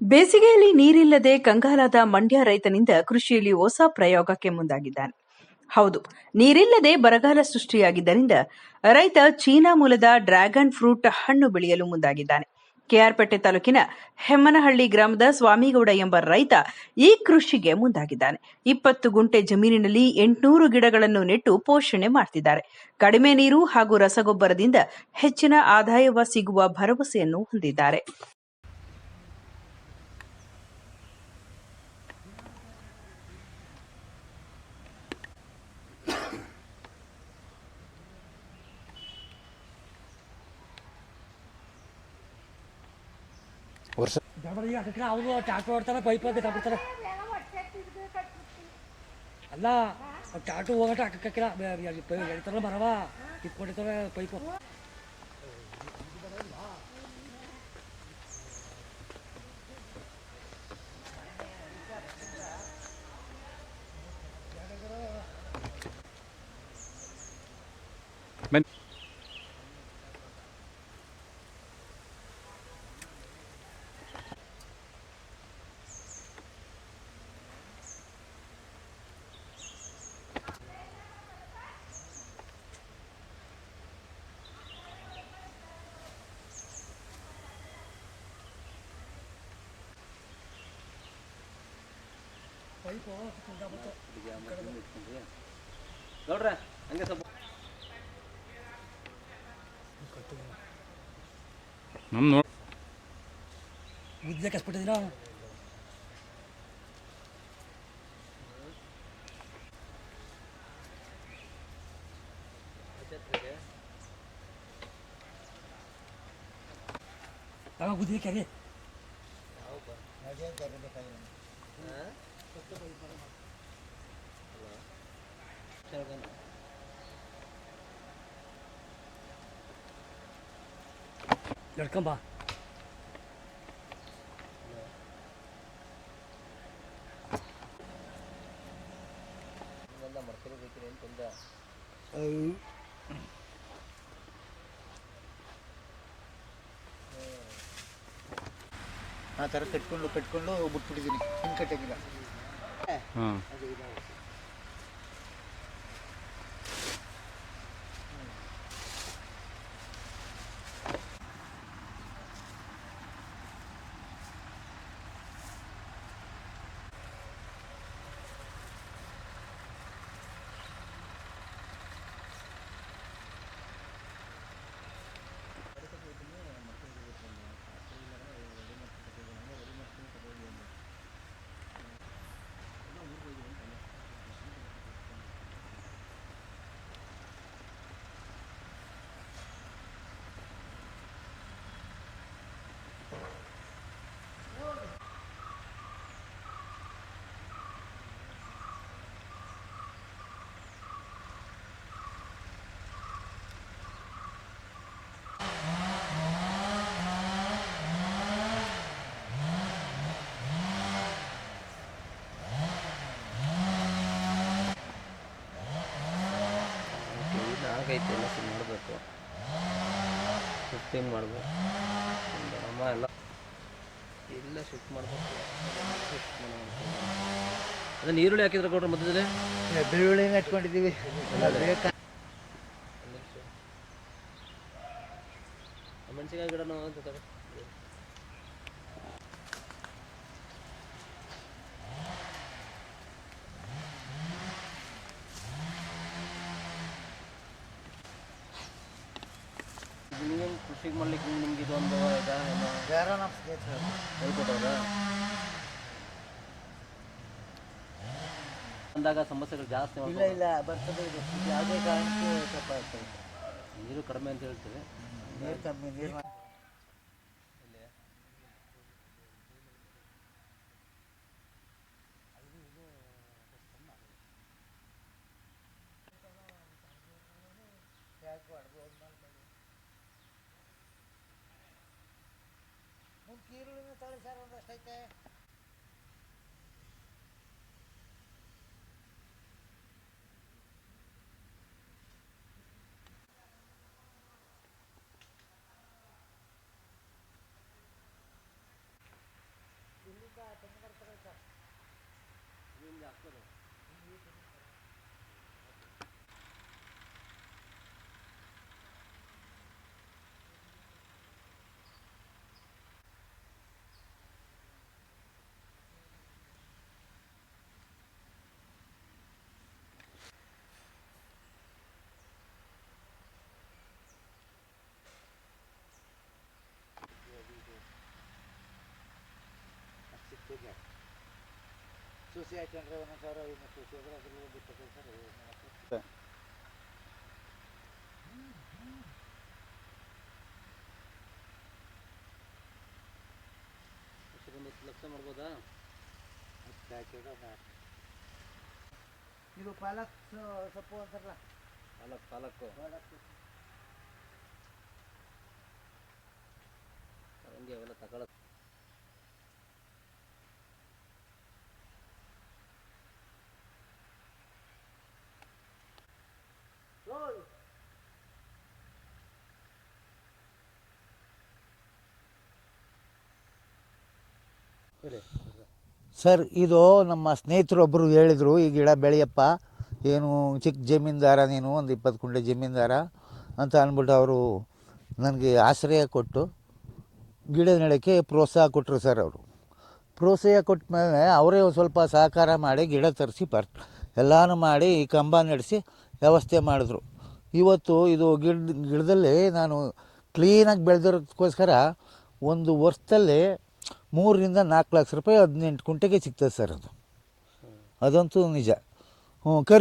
ಬೇಸಿಗೆಯಲ್ಲಿ ನೀರಿಲ್ಲದೆ ಕಂಗಾಲಾದ ಮಂಡ್ಯ ರೈತನಿಂದ ಕೃಷಿಯಲ್ಲಿ ಹೊಸ ಪ್ರಯೋಗಕ್ಕೆ ಮುಂದಾಗಿದ್ದಾನೆ. ಹೌದು, ನೀರಿಲ್ಲದೆ ಬರಗಾಲ ಸೃಷ್ಟಿಯಾಗಿದ್ದರಿಂದ ರೈತ ಚೀನಾ ಮೂಲದ ಡ್ರ್ಯಾಗನ್ ಫ್ರೂಟ್ ಹಣ್ಣು ಬೆಳೆಯಲು ಮುಂದಾಗಿದ್ದಾನೆ. ಕೆಆರ್ಪೇಟೆ ತಾಲೂಕಿನ ಹೆಮ್ಮನಹಳ್ಳಿ ಗ್ರಾಮದ ಸ್ವಾಮಿಗೌಡ ಎಂಬ ರೈತ ಈ ಕೃಷಿಗೆ ಮುಂದಾಗಿದ್ದಾನೆ. ಇಪ್ಪತ್ತು ಗುಂಟೆ ಜಮೀನಿನಲ್ಲಿ ಎಂಟುನೂರು ಗಿಡಗಳನ್ನು ನೆಟ್ಟು ಪೋಷಣೆ ಮಾಡ್ತಿದ್ದಾರೆ. ಕಡಿಮೆ ನೀರು ಹಾಗೂ ರಸಗೊಬ್ಬರದಿಂದ ಹೆಚ್ಚಿನ ಆದಾಯವ ಸಿಗುವ ಭರವಸೆಯನ್ನು ಹೊಂದಿದ್ದಾರೆ. ವರ್ಷ. ಅವರು ಟ್ಯಾಕ್ಟರ್ ಹೊಡ್ತಾರೆ ಪೈಪ್ ಹಾಕಿ ತಗೊಳ್ತಾರೆ ಅಲ್ಲ ಟ್ಯಾಟು ಹೋಗಟ ಹಾಕಕ್ಕಿಲ್ಲ. ಎಳಿತಾರಲ್ಲ ಮರವ? ಇಟ್ಕೊಂಡಿರ್ತಾರೆ ಪೈಪು? ಬನ್ನಿ ನೋಡ್ರೆ ಹಂಗೆ ಸ್ವಲ್ಪ. ನಮ್ಮ ನೋ ಮುದ್ದೆ ಕಸ್ಬಿಟ್ಟಿದ್ದೀನ ಆಗ ಗುದ್ದಿ ಕೆರೆ ಎಡ್ಕೊಂಬ ಆ ಥರ ಕಟ್ಕೊಂಡು ಕಟ್ಕೊಂಡು ಬಿಟ್ಬಿಟ್ಟಿದ್ದೀನಿ. ಹಿಂಗೆ ಕಟ್ಟಂಗಿಲ್ಲ 嗯。ಆಗೈತೆ ಎಲ್ಲ ಫಿಲ್ ಮಾಡಬೇಕು. ಶಿಫ್ಟಿಂಗ್ ಮಾಡಬೇಕು. ಅಮ್ಮ ಎಲ್ಲ ಎಲ್ಲ ಶಿಫ್ಟ್ ಮಾಡಬೇಕು. ಶಿಫ್ಟ್ ಈರುಳ್ಳಿ ನೀರುಳ್ಳಿ ಹಾಕಿದ್ರೆ ಕೊಡ್ರಿ ಮಧ್ಯದಲ್ಲಿ ಬೆಳ್ಳುಳ್ಳಿನ ಇಟ್ಕೊಂಡಿದ್ದೀವಿ. ಮೆಣಸಿನ ಗಿಡನೂ ಅಂತ ತಗೋ ನೀವೇನು ಕೃಷಿಗೆ ಮಾಡ್ಲಿಕ್ಕೆ ನಿಮ್ಗೆ ಇದೊಂದು ಬಂದಾಗ ಹೇಳ್ಕೊಟ್ಟವ್ರ? ಅಂದಾಗ ಸಮಸ್ಯೆಗಳು ಜಾಸ್ತಿ ಇಲ್ಲ ಇಲ್ಲ ಬರ್ತದೆ ಇದು. ಯಾವುದೇ ಕಾರಣಕ್ಕೂ ತಪ್ಪ ನೀರು ಕಡಿಮೆ ಅಂತ ಹೇಳ್ತೀವಿ. ನೀರು ಕಮ್ಮಿ ನೀರು ಈರುಳ್ಳಿನೂ ತಗೊಳ್ಳಿ ಸರ್ ಒಂದಷ್ಟು ಐತೆ ಇಲ್ಲಿಂದ ತೆಂಗಿನ ತಗೊಳ್ಳಿ ಸರ್ ಇಲ್ಲಿಂದ ಹಾಕ್ಬೋದು ಸೂಸಿ ಆಯ್ತು ಅಂದರೆ ಒಂದೊಂದು ಸಾವಿರ ಐನೂರು ಸೂಸಿ ಆದರೆ ಅದ್ರಲ್ಲಿ ಒಂದು ಇಪ್ಪತ್ತೈದು ಸಾವಿರ ಒಂದು ಹತ್ತು ಲಕ್ಷ ಮಾಡ್ಬೋದಾ? ಹತ್ತು ಹಾಕಿದ್ರೆ ಒಂದು ಇದು ಪಾಲಕ್ ಸೊಪ್ಪು ಅಂತಾರಲ್ಲ? ಪಾಲಕ್ ಪಾಲಕ್. ಹಂಗೆ ಅವೆಲ್ಲ ತಗೊಳ ಸರ್. ಇದು ನಮ್ಮ ಸ್ನೇಹಿತರೊಬ್ಬರು ಹೇಳಿದರು, ಈ ಗಿಡ ಬೆಳೆಯಪ್ಪ, ಏನು ಚಿಕ್ಕ ಜಮೀನ್ದಾರ ನೀನು, ಒಂದು ಇಪ್ಪತ್ತು ಕುಂಟೆ ಜಮೀನ್ದಾರ, ಅಂತ ಅಂದ್ಬಿಟ್ಟು ಅವರು ನನಗೆ ಆಶ್ರಯ ಕೊಟ್ಟು ಗಿಡ ನೆಡೋಕ್ಕೆ ಪ್ರೋತ್ಸಾಹ ಕೊಟ್ಟರು ಸರ್ ಅವರು. ಪ್ರೋತ್ಸಾಹ ಕೊಟ್ಟ ಮೇಲೆ ಅವರೇ ಒಂದು ಸ್ವಲ್ಪ ಸಹಕಾರ ಮಾಡಿ ಗಿಡ ತರಿಸಿ ಪರ್, ಎಲ್ಲನೂ ಮಾಡಿ ಈ ಕಂಬ ನಡೆಸಿ ವ್ಯವಸ್ಥೆ ಮಾಡಿದ್ರು. ಇವತ್ತು ಇದು ಗಿಡ, ಗಿಡದಲ್ಲಿ ನಾನು ಕ್ಲೀನಾಗಿ ಬೆಳೆದಿರೋದಕ್ಕೋಸ್ಕರ ಒಂದು ವರ್ಷದಲ್ಲಿ ಮೂರರಿಂದ ನಾಲ್ಕು ಲಕ್ಷ ರೂಪಾಯಿ ಹದಿನೆಂಟು ಕುಂಟೆಗೆ ಸಿಗ್ತದೆ ಸರ್ ಅದು. ಅದಂತೂ ನಿಜ. ಹ್ಞೂ ಖರ್ಚು